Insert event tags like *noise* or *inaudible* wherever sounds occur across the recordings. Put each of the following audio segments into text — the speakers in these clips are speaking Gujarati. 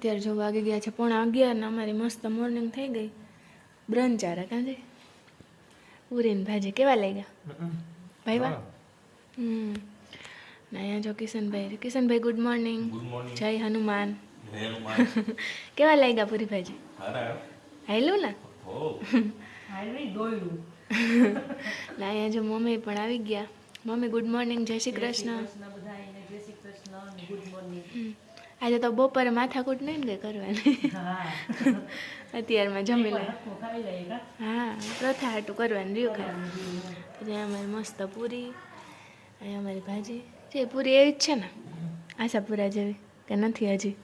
અત્યારે જો વાગી ગયા છે. પોણા અગિયાર ને અમારી મસ્ત મોર્નિંગ થઈ ગઈ. બ્રંચ આરે કાંજે. પૂરીને ભાજી કેવા લાગ્યા? ભાઈ વાહ હમ. ને અહીંયા જો કિશનભાઈ. કિશનભાઈ ગુડ મોર્નિંગ જય હનુમાન. *laughs* કેવા લાગ્યા પૂરી ભાજી? હાયલું ને? *laughs* ના અહીંયા જો મમ્મી પણ આવી ગયા. મમ્મી ગુડ મોર્નિંગ જય શ્રી કૃષ્ણ. આજે તો બપોરે માથાકૂટ નહીં ને કરવાની. અત્યારમાં જમી લે હા પ્રથા હાટું કરવાની રહ્યું ખાલી પછી અમારી મસ્ત પૂરી અને અમારી ભાજી. છે પૂરી એવી જ છે ને આશાપુરા જેવી કે નથી હજી.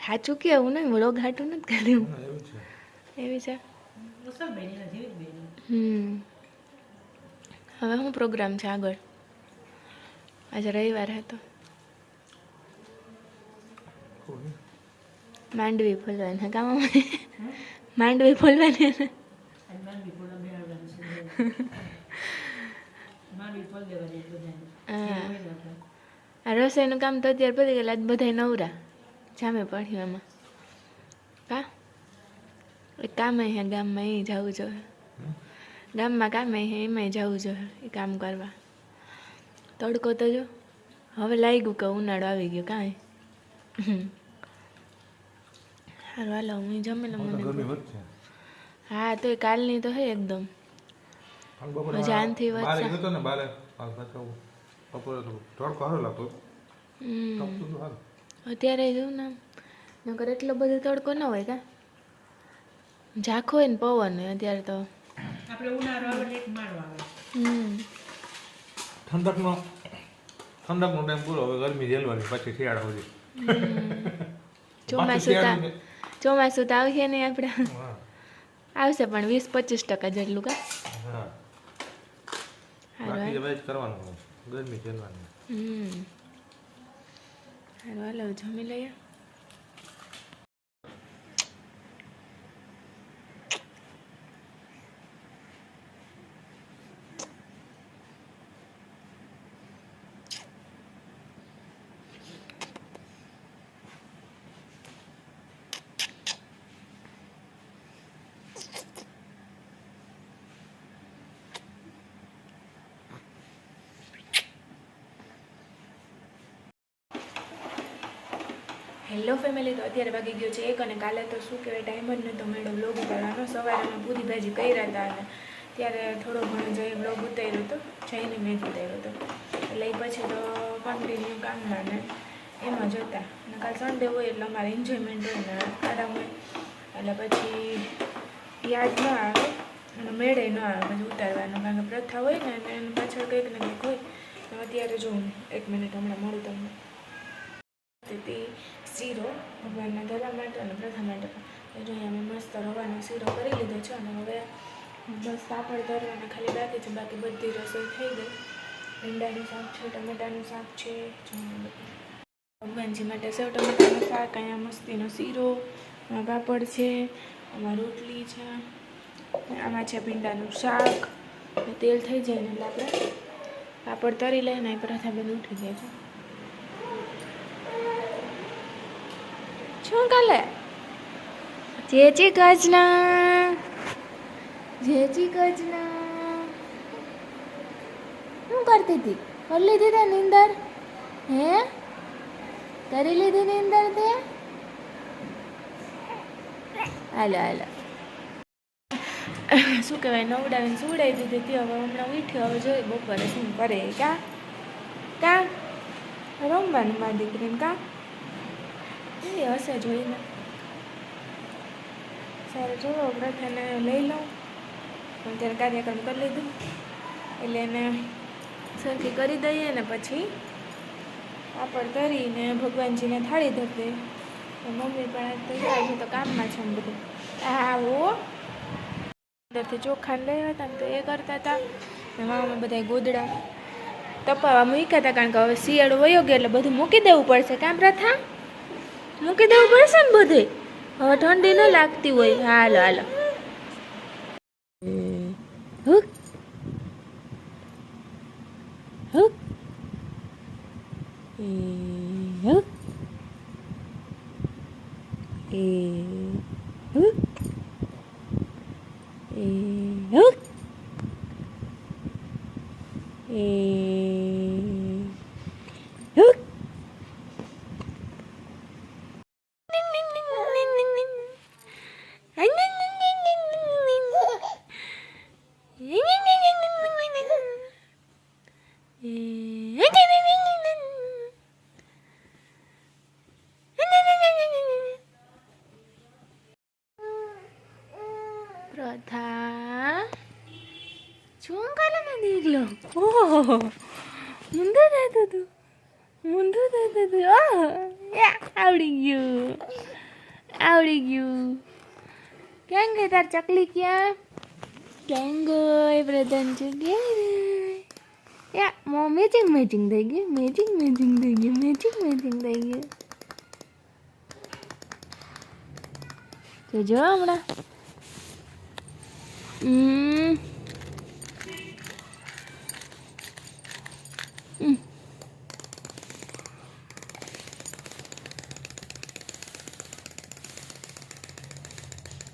સાચું કે હું નહીં વ્લોગ ઘાટું નથી કર્યું હા, એવી જ છે. એવી છે. હમ. હવે શું પ્રોગ્રામ છે આગળ. આજે રવિવાર હતો માંડવી ફોલવાની કામ માંડવી ફોલવાની રસોઈનું કામ તો અત્યારે પતી ગયેલા બધાય નવરા જામે પડ્યું એમાં કા એ કામ હે ગામમાં એ જવું જોઈએ ગામમાં કામે હે એમાંય જવું જોઈએ એ કામ કરવા તડકો તો જો. હવે લાગ્યું કે ઉનાળો આવી ગયો કાંઈ. હારું હાલો હું જમે લઉં મને હા તો એ કાલની તો હે એકદમ. જાનથી હાલ. અત્યારે જોઉં ને નકર એટલો બધો તડકો ન હોય કા. ઝાખો હોય ને પવન હોય અત્યારે તો. હમ. ઠંડકનો ઠંડકનો ટાઈમ પૂરો હવે ગરમી ઝેલવાની પછી શિયાળા સુધી. ચોમાસું ચોમાસું તો આવશે નહીં આપણે આવશે પણ વીસ પચીસ ટકા જેટલું કા? હાલ. કરવાનું. ગરમી ઝેલવાની હમ. હારું હાલો જમી લઈએ. હેલો ફેમિલી તો અત્યારે વાગી ગયો છે એક અને કાલે તો શું કહેવાય ટાઈમ જ નહોતો મેળો બ્લોગ ઉતારવાનો સવારે અમે પૂરી ભાજી કર્યા હતા અને ત્યારે થોડો ઘણો જઈ બ્લોગ ઉતાર્યો હતો જઈને મેં ઉતાર્યો હતો. એટલે એ પછી તો કન્ટિન્યુ કામમાં ને એમાં જતા અને કાલ સન્ડે હોય એટલે અમારે એન્જોયમેન્ટ હોય ને, આરામ હોય. એટલે પછી યાદ ન આવે અને મેળે ન આવે પછી ઉતારવાનો. કારણ કે પ્રથા હોય ને એની પાછળ કંઈક ને કંઈક હોય. અત્યારે જોઉં એક મિનિટ હમણાં મળું તમને. શીરો, ભગવાનના ધરવા માટે અને પ્રથા માટે પણ. અમે જો મસ્ત રવાનો શીરો કરી લીધો છે અને હવે બસ પાપડ તરવાના ખાલી બાકી છે. બાકી બધી રસોઈ થઈ ગઈ. ભીંડાનું શાક છે, ટમેટાનું શાક છે. ભગવાનજી માટે સેવ ટમેટાનું શાક, અહીંયા મસ્તીનો શીરો પાપડ છે, આમાં રોટલી છે, આમાં છે ભીંડાનું શાક. તેલ થઈ જાય ને એટલે આપણે પાપડ તરી લઈએ ને એ પ્રથા બેન ઉઠી જાય છે. શું કાલે? જેજી ગજના જેજી ગજના શું કરતી હતી? કરી લીધી તે નિંદર? હે? કરી લીધી નિંદર તે? હાલો હાલો. શું કહેવાય? નવડાવીને સુવડાવી દીધી હતી. હવે હમણાં ઉઠ્યો. હવે જોઈ બપોરે શું કરે? કા કા રમવાનું મારી દીકરીને કા એ હશે જોઈને? સારું, જો પ્રથાને લઈ લઉં. પણ ત્યારે કાર્યક્રમ કરી લીધું. એટલે એને સરખી કરી દઈએ ને પછી પાપડ તરીને ભગવાનજીને થાળી ધરી મમ્મી પણ તૈયાર છે તો કામમાં છે ને બધું. આવો. અંદરથી ચોખા લઈ હતા તો એ કરતા હતા. ને મામા બધા ગોદડા તપાવવા મૂક્યા હતા કારણ કે હવે શિયાળો વયો ગયો એટલે બધું મૂકી દેવું પડશે. કામ પ્રથા? મૂકી દેવું પડશે ને બધે? હવે ઠંડી ન લાગતી હોય. હાલો હાલો હુક હુક હુક એ હુ એ હુ એ હુ પ્રથા શું કાલામાં દીકલો ઓહો મુંદો થતો તું મુંદો થતો તું ઓહો યા, આવડી ગયું આવડી ગયું ક્યાં ગઈ તાર ચકલી ક્યાં ક્યાં ગઈ પ્રધાન છે ક્યાં ગઈ? યા મો મેચિંગ મેચિંગ થઈ ગયું મેચિંગ મેચિંગ થઈ ગયું મેચિંગ મેચિંગ થઈ ગયું તો જો હમણાં હમ હમ.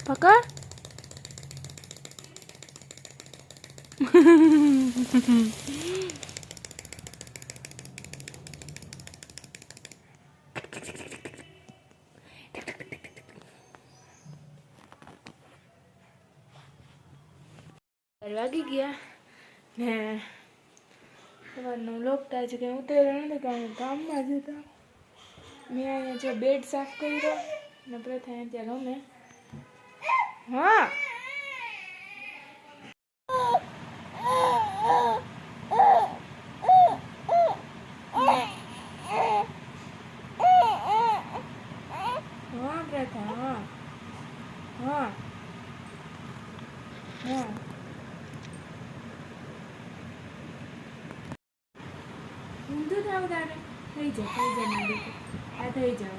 પકડ બાર વાગી ગયા ને સવારનો લોકતા છે કે ઉતર્યો નથી, કારણ કે કામમાં જ હતા. મેં અહીંયા જે બેડ સાફ કર્યો ને પ્રથા ત્યાં રમે. હા પ્રથા હા હા હા ઊંધું થાવ તારે થઈ જાય થઈ જાય મારી આ થઈ જાવ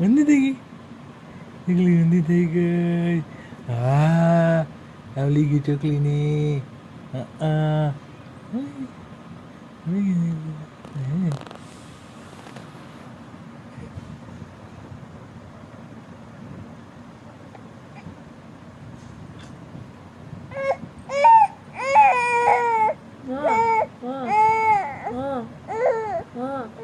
ઊંધી થઈ ગઈ? નીકળી ઊંધી થઈ ગઈ. હા આવલી ચકલીની. હે. 嗯。